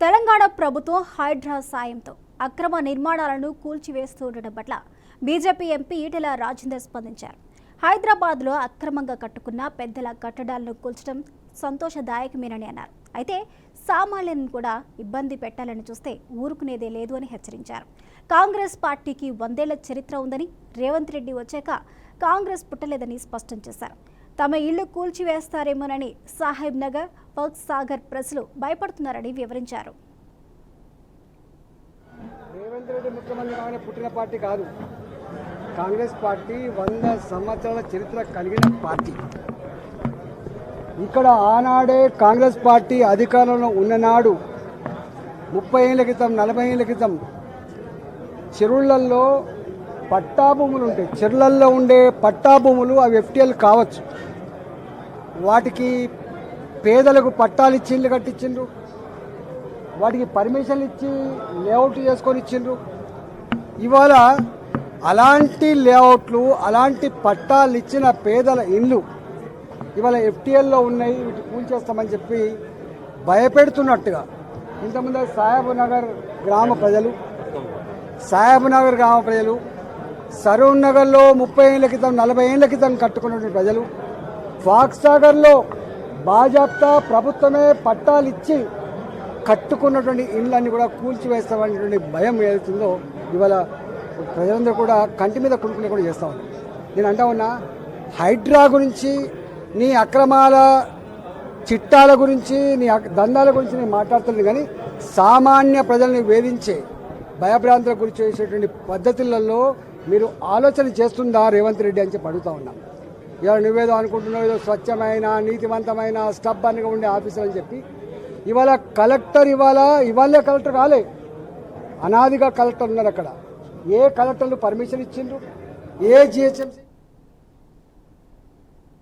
తెలంగాణ ప్రభుత్వం హైడ్రా సాయంతో అక్రమ నిర్మాణాలను కూల్చివేస్తూ ఉండడం పట్ల బీజేపీ ఎంపీ ఈటెల రాజేందర్ స్పందించారు. హైదరాబాద్లో అక్రమంగా కట్టుకున్న పెద్దల కట్టడాలను కూల్చడం సంతోషదాయకమేనని అన్నారు. అయితే సామాన్యులను కూడా ఇబ్బంది పెట్టాలని చూస్తే ఊరుకునేదే లేదు అని హెచ్చరించారు. కాంగ్రెస్ పార్టీకి వందేళ్ళ చరిత్ర ఉందని రేవంత్ రెడ్డి వచ్చాక కాంగ్రెస్ పుట్టలేదని స్పష్టం చేశారు. తమ ఇళ్ళు కూల్చివేస్తారేమోనని సాహెబ్ నగర్ పక్ సాగర్ ప్రజలు భయపడుతున్నారని వివరించారు. రేవంత్ రెడ్డి ముఖ్యమంత్రి కాగానే పుట్టిన పార్టీ కాదు. కాంగ్రెస్ పార్టీ వంద సంవత్సరాల చరిత్ర కలిగిన పార్టీ. ఇక్కడ ఆనాడే కాంగ్రెస్ పార్టీ అధికారంలో ఉన్ననాడు ముప్పై ఏళ్ళ క్రితం నలభై ఏళ్ళ క్రితం చెరువులలో పట్టా భూములు ఉంటాయి. చెరువులలో ఉండే పట్టా భూములు అవి ఎఫ్టీఎల్ కావచ్చు. వాటికి పేదలకు పట్టాలు ఇచ్చి ఇల్లు కట్టించిండ్రు. వాటికి పర్మిషన్లు ఇచ్చి లేఅవుట్ చేసుకొని ఇచ్చిండ్రు. ఇవాళ అలాంటి లేఅవుట్లు అలాంటి పట్టాలు ఇచ్చిన పేదల ఇల్లు ఇవాళ ఎఫ్టీఎల్లో ఉన్నాయి వీటి కూల్చేస్తామని చెప్పి భయపెడుతున్నట్టుగా ఇంతకుముందు సాహెబ్ నగర్ గ్రామ ప్రజలు సాహెబ్ నగర్ గ్రామ ప్రజలు సరూన్ నగర్లో ముప్పై ఏళ్ళ క్రితం నలభై ఏళ్ళ క్రితం కట్టుకున్నటువంటి ప్రజలు ఫాక్సాగర్లో బాజాప్తా ప్రభుత్వమే పట్టాలు ఇచ్చి కట్టుకున్నటువంటి ఇళ్ళన్ని కూడా కూల్చివేస్తామనేటువంటి భయం ఏదైతుందో ఇవాళ ప్రజలందరూ కూడా కంటి మీద కొనుక్కునే కూడా చేస్తా ఉన్నారు. నేను అంటా ఉన్నా హైడ్రా గురించి నీ అక్రమాల చిట్టాల గురించి నీ దందాల గురించి నేను మాట్లాడుతున్నాను కానీ సామాన్య ప్రజల్ని వేధించే భయభ్రాంతుల గురించి చేసేటువంటి పద్ధతులలో మీరు ఆలోచన చేస్తుందా రేవంత్ రెడ్డి అని చెప్పి అడుగుతా ఉన్నాను ఇవాళ నువ్వేదో అనుకుంటున్నావు ఏదో స్వచ్ఛమైన నీతివంతమైన స్టబ్బన్గా ఉండే ఆఫీసర్ అని చెప్పి ఇవాళ కలెక్టర్ ఇవాళ ఇవాళే కలెక్టర్ కాలే అనాదిగా కలెక్టర్ ఉన్నారు అక్కడ. ఏ కలెక్టర్లు పర్మిషన్ ఇచ్చిండ్రు? ఏ జిహెచ్ఎంసీ